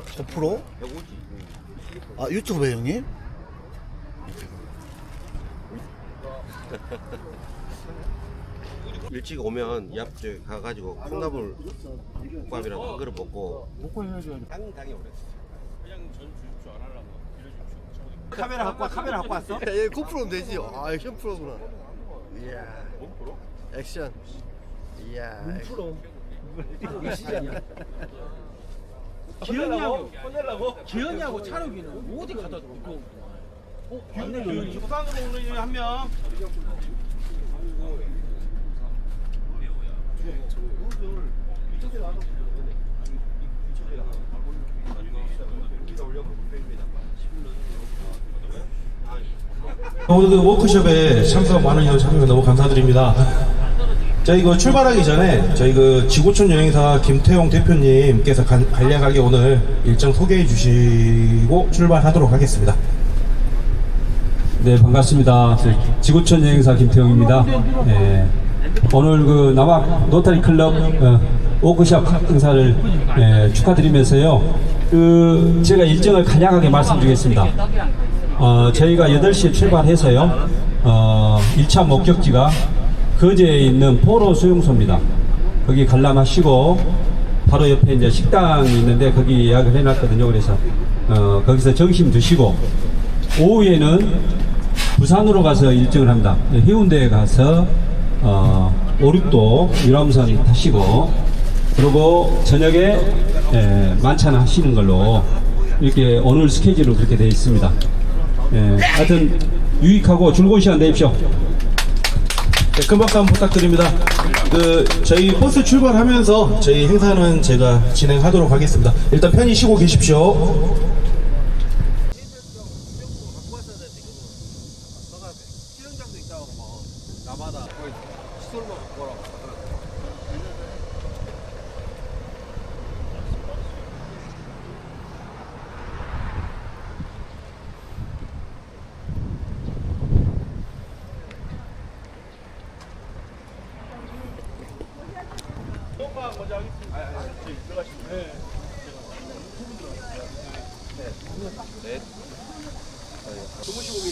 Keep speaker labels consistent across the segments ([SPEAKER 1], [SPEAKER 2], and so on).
[SPEAKER 1] 5%? 아 유튜브에 형님?
[SPEAKER 2] 일찍 오면 이 앞쪽에 가가지고 콩나물 국밥이랑 한 그릇 먹고
[SPEAKER 3] 먹고 해야지.
[SPEAKER 2] 당당히 오랬어.
[SPEAKER 3] 카메라 갖고 와, 카메라 갖고 왔어?
[SPEAKER 1] 얘 고프로면 되지 아 액션 프로구나 이야 액션 이야
[SPEAKER 3] 프로. 기현이하고 기현이하고 찬욱이는 어디 가다 놓고 어? 안내를
[SPEAKER 4] 식당으로 오는 한 명.
[SPEAKER 5] 오늘 그 워크숍에 참석 많은 여 참석 너무 감사드립니다. 저희 그 출발하기 전에 저희 그 지구촌 여행사 김태용 대표님께서 간, 간략하게 오늘 일정 소개해 주시고 출발하도록 하겠습니다.
[SPEAKER 6] 네, 반갑습니다. 저 지구촌 여행사 김태용입니다. 예, 오늘 그 남학 노타리 클럽 어, 워크샵 행사를 예, 축하드리면서요. 그 제가 일정을 간략하게 말씀드리겠습니다. 어, 저희가 8시에 출발해서요. 어, 1차 목적지가 거제에 있는 포로 수용소입니다. 거기 관람하시고 바로 옆에 이제 식당이 있는데 거기 예약을 해놨거든요. 그래서 어, 거기서 점심 드시고 오후에는 부산으로 가서 일정을 합니다. 네, 해운대에 가서 어, 오륙도 유람선 타시고 그리고 저녁에 에, 만찬 하시는 걸로 이렇게 오늘 스케줄은 그렇게 되어 있습니다. 예, 하여튼 유익하고 즐거운 시간 되십시오.
[SPEAKER 5] 네, 큰 박수 부탁드립니다. 그 저희 버스 출발하면서 저희 행사는 제가 진행하도록 하겠습니다. 일단 편히 쉬고 계십시오.
[SPEAKER 3] 수영장도 있다고 뭐 나마다 거기 시설만 갖고 오라고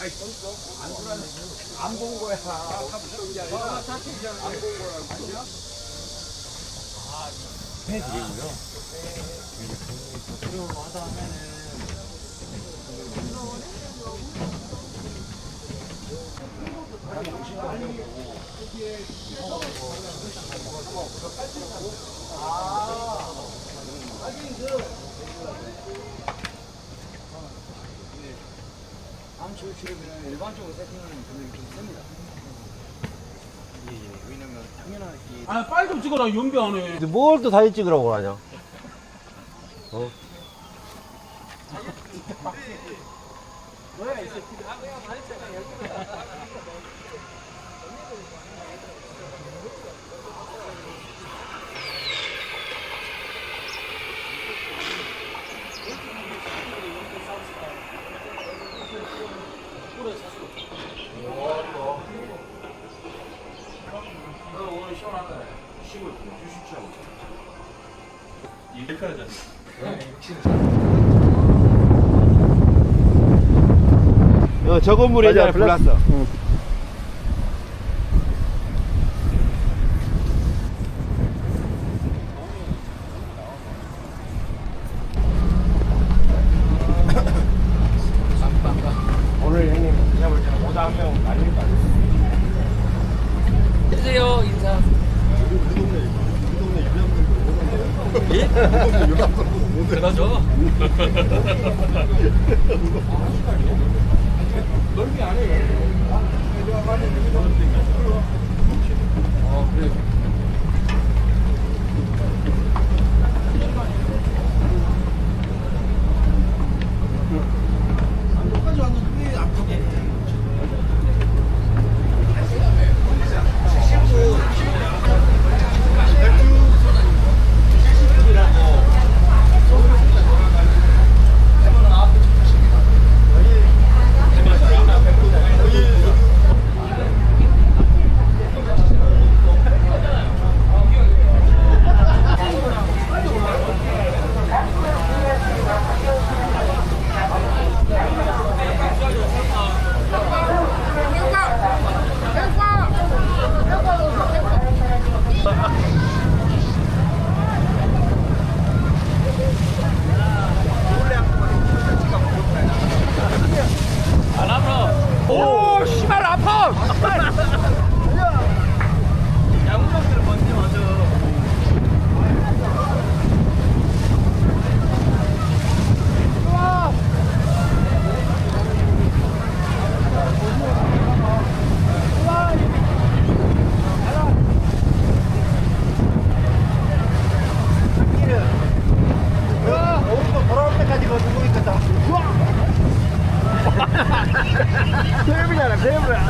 [SPEAKER 3] 아이 던져. 안 불안해. 안본 거야. 아, 안본 거야. 아니야? 해드리고요. 필요하다 하면은. 아. 일반적으로 세팅하는 분들이 좀 셉니다. 왜냐면 당연하게
[SPEAKER 4] 아, 빨리 좀 찍어라. 연비 안 해.
[SPEAKER 2] 뭘또 사진 찍으라고 하냐?
[SPEAKER 3] 어, 저 건물에
[SPEAKER 1] 맞아,
[SPEAKER 3] 불났어. 오늘 형님 제가 볼 때는 오다 한명 아닐 거 아니에요?
[SPEAKER 7] 해주세요 인사. 예? 그나죠?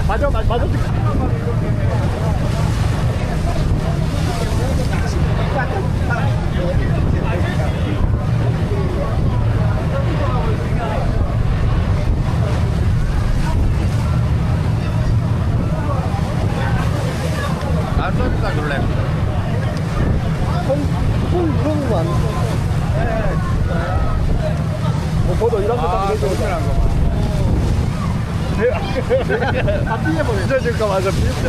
[SPEAKER 3] 맞아 맞아 맞아
[SPEAKER 8] 안 쏩니다 놀래.
[SPEAKER 3] 콩콩 물어보면 안 돼. 뭐 저도 이런 거딱 해줘. 다 삐져버려. 삐져질까 맞아 삐져.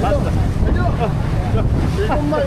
[SPEAKER 3] 맞다. 일곱 마